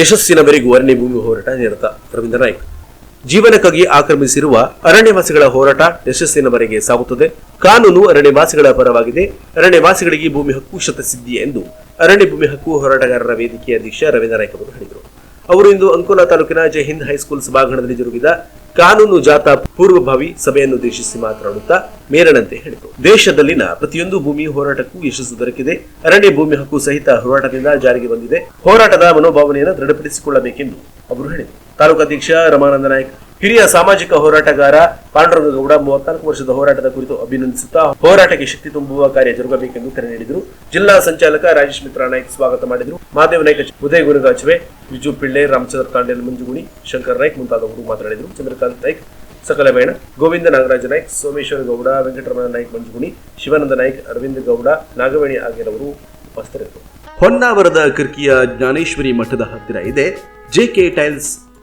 ಯಶಸ್ಸಿನವರೆಗೂ ಅರಣ್ಯ ಭೂಮಿ ಹೋರಾಟ ನಿರತ ರವೀಂದ್ರ ನಾಯ್ಕ. ಜೀವನಕ್ಕಾಗಿ ಆಕ್ರಮಿಸಿರುವ ಅರಣ್ಯವಾಸಿಗಳ ಹೋರಾಟ ಯಶಸ್ಸಿನವರೆಗೆ ಸಾಗುತ್ತದೆ. ಕಾನೂನು ಅರಣ್ಯವಾಸಿಗಳ ಪರವಾಗಿದೆ. ಅರಣ್ಯವಾಸಿಗಳಿಗೆ ಭೂಮಿ ಹಕ್ಕು ಶತಸಿದ್ಧಿ ಎಂದು ಅರಣ್ಯ ಭೂಮಿ ಹಕ್ಕು ಹೋರಾಟಗಾರರ ವೇದಿಕೆಯ ಅಧ್ಯಕ್ಷ ರವೀಂದ್ರ ನಾಯ್ಕ ಅವರು ಹೇಳಿದರು. ಅವರು ಇಂದು ಅಂಕೋಲಾ ತಾಲೂಕಿನ ಜಯ ಹಿಂದ್ ಹೈಸ್ಕೂಲ್ ಸಭಾಂಗಣದಲ್ಲಿ ಜರುಗಿದ ಕಾನೂನು ಜಾಥಾ ಪೂರ್ವಭಾವಿ ಸಭೆಯನ್ನು ಉದ್ದೇಶಿಸಿ ಮಾತನಾಡುತ್ತಾ ಮೇರನಂತೆ ಹೇಳಿದರು ದೇಶದಲ್ಲಿನ ಪ್ರತಿಯೊಂದು ಭೂಮಿ ಹೋರಾಟಕ್ಕೂ ಯಶಸ್ಸು ದೊರಕಿದೆ. ಅರಣ್ಯ ಭೂಮಿ ಹಕ್ಕು ಸಹಿತ ಹೋರಾಟದಿಂದ ಜಾರಿಗೆ ಬಂದಿದೆ. ಹೋರಾಟದ ಮನೋಭಾವನೆಯನ್ನು ದೃಢಪಡಿಸಿಕೊಳ್ಳಬೇಕೆಂದು ಅವರು ಹೇಳಿದರು. ತಾಲೂಕು ಅಧ್ಯಕ್ಷ ರಮಾನಂದ ನಾಯ್ಕ್ ಹಿರಿಯ ಸಾಮಾಜಿಕ ಹೋರಾಟಗಾರ ಪಾಂಡುರಂಗಗೌಡ ಮೂವತ್ನಾಲ್ಕು ವರ್ಷದ ಹೋರಾಟದ ಕುರಿತು ಅಭಿನಂದಿಸುತ್ತಾ ಹೋರಾಟಕ್ಕೆ ಶಕ್ತಿ ತುಂಬುವ ಕಾರ್ಯ ಜರುಗಬೇಕೆಂದು ಕರೆ ನೀಡಿದರು. ಜಿಲ್ಲಾ ಸಂಚಾಲಕ ರಾಜೇಶ್ ಮಿತ್ರ ನಾಯ್ಕ್ ಸ್ವಾಗತ ಮಾಡಿದರು. ಮಾದೇವ ನಾಯ್ಕ ಉದಯ ಗುರುಗಾಚುವೆ ವಿಜು ಪಿಳ್ಳೆ, ರಾಮಚಂದ್ರ ತಾಂಡೇಲ್ ಮಂಜುಗುಣಿ, ಶಂಕರ್ ನಾಯ್ಕ್ ಮುಂತಾದವರು ಮಾತನಾಡಿದರು. ಚಂದ್ರಕಾಂತ್ ನಾಯ್ಕ್ ಸಕಲಬೇಣ ಗೋವಿಂದ ನಾಗರಾಜ ನಾಯ್ಕ, ಸೋಮೇಶ್ವರ ಗೌಡ, ವೆಂಕಟರಮಣ ನಾಯ್ಕ ಮಂಜುಗುಣಿ, ಶಿವಾನಂದ ನಾಯ್ಕ, ಅರವಿಂದ ಗೌಡ, ನಾಗವೇಣಿ ಆಗಿರವರು ಉಪಸ್ಥಿತರಿದ್ದರು. ಹೊನ್ನಾವರದ ಕಿರ್ಕಿಯ ಜ್ಞಾನೇಶ್ವರಿ ಮಠದ ಹತ್ತಿರ ಇದೆ. JK tiles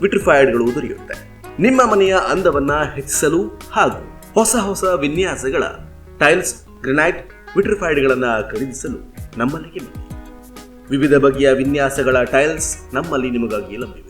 ವಿಟ್ರಿಫೈಡ್ಗಳು ದೊರೆಯುತ್ತೆ ನಿಮ್ಮ ಮನೆಯ ಅಂದವನ್ನ ಹೆಚ್ಚಿಸಲು ಹಾಗೂ ಹೊಸ ಹೊಸ ವಿನ್ಯಾಸಗಳ ಟೈಲ್ಸ್ ಗ್ರೆನೈಟ್ ವಿಟ್ರಿಫೈಡ್ಗಳನ್ನ ಖರೀದಿಸಲು ನಮ್ಮಲ್ಲಿಗೆ ವಿವಿಧ ಬಗೆಯ ವಿನ್ಯಾಸಗಳ ಟೈಲ್ಸ್ ನಮ್ಮಲ್ಲಿ ನಿಮಗಾಗಿ ಲಭ್ಯವಿದೆ.